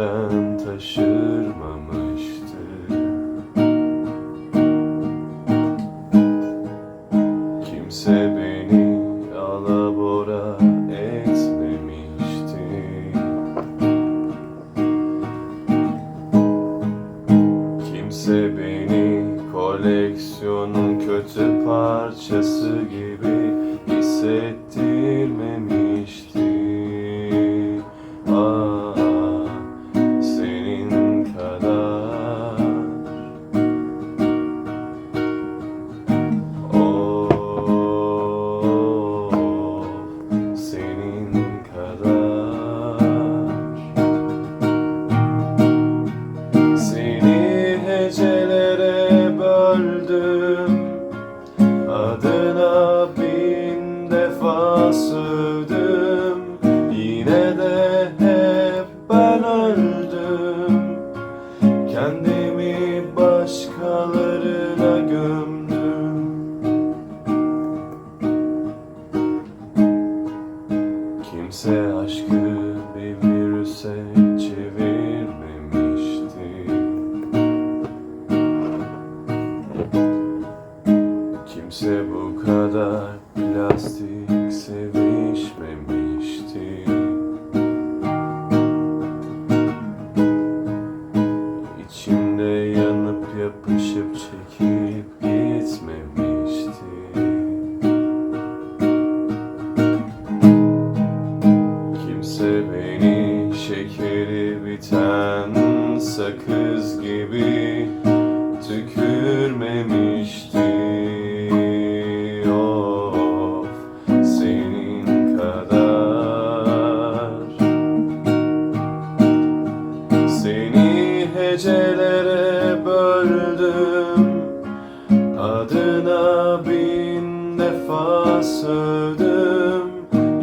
benden taşırmamıştı. Kimse beni alabora etmemişti. Kimse beni koleksiyonun kötü parçası gibi Kendimi başkalarına gömdüm. Kimse aşkı bir virüse çevirmemişti. Kimse bu kadar plastik sevişmemişti sakız gibi tükürmemişti Of senin kadar. Seni hecelere böldüm. Adına bin defa sövdüm.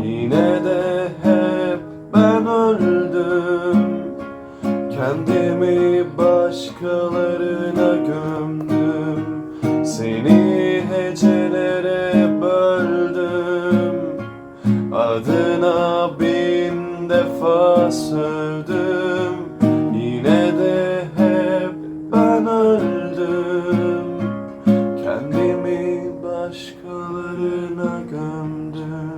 Yine de hep ben öldüm Kendimi başkalarına gömdüm. Seni hecelere böldüm. Adına bin defa sövdüm. Yine de hep ben öldüm. Kendimi başkalarına gömdüm.